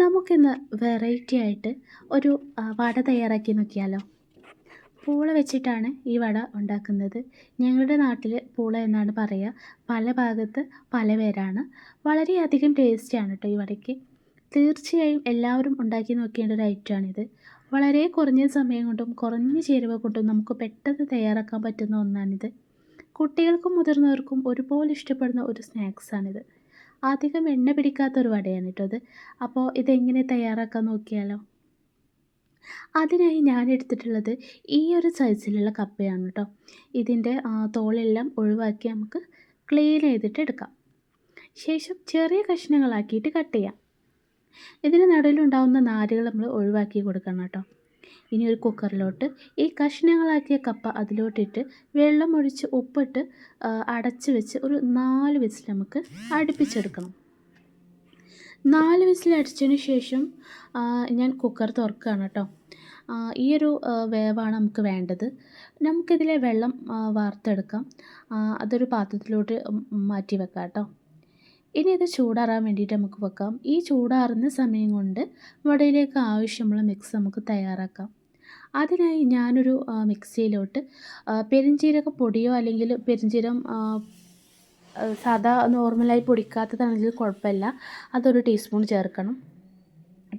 നമുക്കിന്ന് വെറൈറ്റി ആയിട്ട് ഒരു വട തയ്യാറാക്കി നോക്കിയാലോ? പൂള വെച്ചിട്ടാണ് ഈ വട ഉണ്ടാക്കുന്നത്. ഞങ്ങളുടെ നാട്ടിൽ പൂള എന്നാണ് പറയുക പല ഭാഗത്ത് പല പേരാണ്. വളരെയധികം ടേസ്റ്റിയാണ് കേട്ടോ ഈ വടയ്ക്ക്. തീർച്ചയായും എല്ലാവരും ഉണ്ടാക്കി നോക്കേണ്ട ഒരു ഐറ്റമാണിത് വളരെ കുറഞ്ഞ സമയം കൊണ്ടും കുറഞ്ഞ ചേരുവ കൊണ്ടും നമുക്ക് പെട്ടെന്ന് തയ്യാറാക്കാൻ പറ്റുന്ന ഒന്നാണിത്. കുട്ടികൾക്കും മുതിർന്നവർക്കും ഒരുപോലെ ഇഷ്ടപ്പെടുന്ന ഒരു സ്നാക്സാണിത് അധികം എണ്ണ പിടിക്കാത്ത ഒരു വടയാണ് കേട്ടോ അത്. അപ്പോൾ ഇതെങ്ങനെ തയ്യാറാക്കാൻ നോക്കിയാലോ? അതിനായി ഞാൻ എടുത്തിട്ടുള്ളത് ഈ ഒരു സൈസിലുള്ള കപ്പയാണ് കേട്ടോ ഇതിന്റെ തോളെല്ലാം ഒഴിവാക്കി നമുക്ക് ക്ലീൻ ചെയ്തിട്ട് എടുക്കാം. ശേഷം ചെറിയ കഷ്ണങ്ങളാക്കിയിട്ട് കട്ട് ചെയ്യാം. ഇതിന് നടുവിലുണ്ടാകുന്ന നാരുകൾ നമ്മൾ ഒഴിവാക്കി കൊടുക്കണം കേട്ടോ ഇനി ഒരു കുക്കറിലോട്ട് ഈ കഷ്ണങ്ങളാക്കിയ കപ്പ അതിലോട്ടിട്ട് വെള്ളം ഒഴിച്ച് ഉപ്പിട്ട് അടച്ച് വെച്ച് ഒരു നാല് വിസിൽ നമുക്ക് അടുപ്പിച്ചെടുക്കണം. നാല് വിസിൽ അടിച്ചതിന് ശേഷം ഞാൻ കുക്കർ തുറക്കുകയാണ് കേട്ടോ. ഈ ഒരു വേവാണ് നമുക്ക് വേണ്ടത്. നമുക്കിതിലെ വെള്ളം വാർത്തെടുക്കാം. അതൊരു പാത്രത്തിലോട്ട് മാറ്റി വെക്കാം കേട്ടോ. ഇനി ഇത് ചൂടാറാൻ വേണ്ടിയിട്ട് നമുക്ക് വെക്കാം. ഈ ചൂടാറുന്ന സമയം കൊണ്ട് വടയിലേക്ക് ആവശ്യമുള്ള മിക്സ് നമുക്ക് തയ്യാറാക്കാം. അതിനായി ഞാനൊരു മിക്സിയിലോട്ട് പെരിഞ്ചീരക പൊടിയോ അല്ലെങ്കിൽ പെരിഞ്ചീരം സാധാ നോർമലായി പൊടിക്കാത്തതാണെങ്കിൽ കുഴപ്പമില്ല. അതൊരു ടീസ്പൂൺ ചേർക്കണം.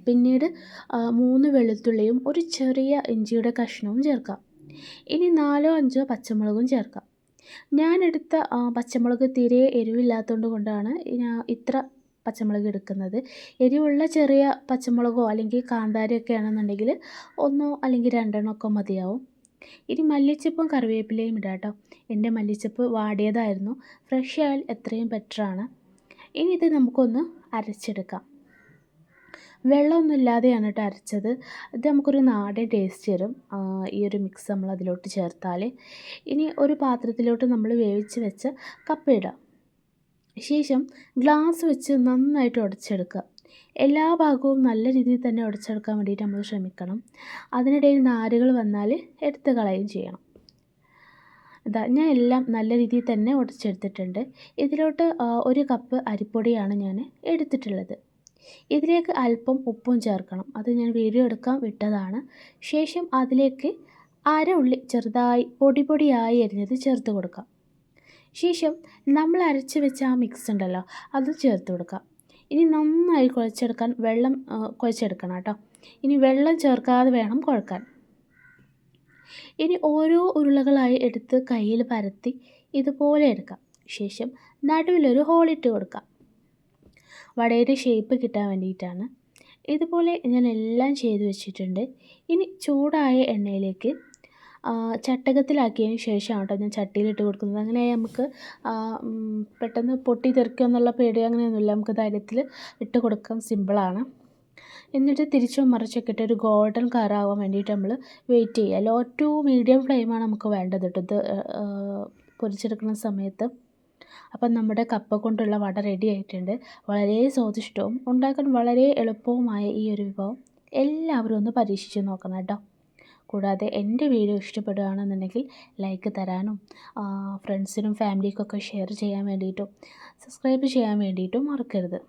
പിന്നീട് മൂന്ന് വെളുത്തുള്ളിയും ഒരു ചെറിയ ഇഞ്ചിയുടെ കഷ്ണവും ചേർക്കാം. ഇനി നാലോ അഞ്ചോ പച്ചമുളകും ചേർക്കാം. ഞാൻ എടുത്ത പച്ചമുളക് തീരെ എരിവില്ലാത്തതുകൊണ്ട് കൊണ്ടാണ് ഇത്ര പച്ചമുളക് എടുക്കുന്നത്. എരിവുള്ള ചെറിയ പച്ചമുളകോ അല്ലെങ്കിൽ കാന്താരിയൊക്കെ ആണെന്നുണ്ടെങ്കിൽ ഒന്നോ അല്ലെങ്കിൽ രണ്ടെണ്ണമൊക്കെ മതിയാവും. ഇനി മല്ലിച്ചപ്പും കറിവേപ്പിലയും ഇടാം കേട്ടോ എന്റെ മല്ലിച്ചപ്പ് വാടിയതായിരുന്നു. ഫ്രഷ് ആയാൽ എത്രയും ബെറ്ററാണ്. ഇനി ഇത് നമുക്കൊന്ന് അരച്ചെടുക്കാം. വെള്ളമൊന്നും ഇല്ലാതെയാണ് കേട്ടോ അരച്ചത്. ഇത് നമുക്കൊരു നാടൻ ടേസ്റ്റ് തരും. ഈ ഒരു മിക്സ് നമ്മൾ അതിലോട്ട് ചേർത്താൽ ഇനി ഒരു പാത്രത്തിലോട്ട് നമ്മൾ വേവിച്ച് വെച്ച കപ്പ ഇടാം. ശേഷം ഗ്ലാസ് വെച്ച് നന്നായിട്ട് ഉടച്ചെടുക്കുക. എല്ലാ ഭാഗവും നല്ല രീതിയിൽ തന്നെ ഉടച്ചെടുക്കാൻ വേണ്ടിയിട്ട് നമ്മൾ ശ്രമിക്കണം. അതിനിടയിൽ നാരുകൾ വന്നാൽ എടുത്ത് കളയുകയും ചെയ്യണം. ഇതാ ഞാൻ എല്ലാം നല്ല രീതിയിൽ തന്നെ ഉടച്ചെടുത്തിട്ടുണ്ട്. ഇതിലോട്ട് ഒരു കപ്പ് അരിപ്പൊടിയാണ് ഞാൻ എടുത്തിട്ടുള്ളത്. ഇതിലേക്ക് അല്പം ഉപ്പും ചേർക്കണം. അത് ഞാൻ വീഡിയോ വിട്ടതാണ്. ശേഷം അതിലേക്ക് അര ഉള്ളി ചെറുതായി പൊടി പൊടിയായി അരിഞ്ഞത് ചേർത്ത് കൊടുക്കാം. ശേഷം നമ്മൾ അരച്ച് വെച്ച ആ മിക്സ് ഉണ്ടല്ലോ അത് ചേർത്ത് കൊടുക്കാം. ഇനി നന്നായി കുഴച്ചെടുക്കാൻ വെള്ളം കുഴച്ചെടുക്കണം കേട്ടോ. ഇനി വെള്ളം ചേർക്കാതെ വേണം കുഴക്കാൻ. ഇനി ഓരോ ഉരുളകളായി എടുത്ത് കയ്യിൽ പരത്തി ഇതുപോലെ എടുക്കാം. ശേഷം നടുവിലൊരു ഹോളിട്ട് കൊടുക്കാം. വടയുടെ ഷേപ്പ് കിട്ടാൻ വേണ്ടിയിട്ടാണ്. ഇതുപോലെ ഞാൻ എല്ലാം ചെയ്ത് വെച്ചിട്ടുണ്ട്. ഇനി ചൂടായ എണ്ണയിലേക്ക് ചട്ടകത്തിലാക്കിയതിന് ശേഷമാണ് കേട്ടോ ഞാൻ ചട്ടിയിലിട്ട് കൊടുക്കുന്നത്. അങ്ങനെ നമുക്ക് പെട്ടെന്ന് പൊട്ടി തെറിക്കുക എന്നുള്ള പേടി അങ്ങനെയൊന്നുമില്ല. നമുക്ക് ധൈര്യത്തിൽ ഇട്ട് കൊടുക്കാൻ സിമ്പിളാണ് എന്നിട്ട് തിരിച്ചും മറിച്ചൊക്കെ ഇട്ട് ഒരു ഗോൾഡൻ കളറാവാൻ വേണ്ടിയിട്ട് നമ്മൾ വെയിറ്റ് ചെയ്യുക. ലോ ടു മീഡിയം ഫ്ലെയിമാണ് നമുക്ക് വേണ്ടത് കേട്ടോ ഇത് പൊരിച്ചെടുക്കുന്ന സമയത്ത്. അപ്പം നമ്മുടെ കപ്പ കൊണ്ടുള്ള വട റെഡി ആയിട്ടുണ്ട്. വളരെ സ്വാദിഷ്ടവും ഉണ്ടാക്കാൻ വളരെ എളുപ്പവുമായ ഈ ഒരു വിഭവം എല്ലാവരും ഒന്ന് പരീക്ഷിച്ച് നോക്കണം കേട്ടോ. കൂടാതെ എന്റെ വീഡിയോ ഇഷ്ടപ്പെടുകയാണെന്നുണ്ടെങ്കിൽ ലൈക്ക് തരാനും ഫ്രണ്ട്സിനും ഫാമിലിക്കൊക്കെ ഷെയർ ചെയ്യാൻ വേണ്ടിയിട്ടും സബ്സ്ക്രൈബ് ചെയ്യാൻ വേണ്ടിയിട്ടും മറക്കരുത്.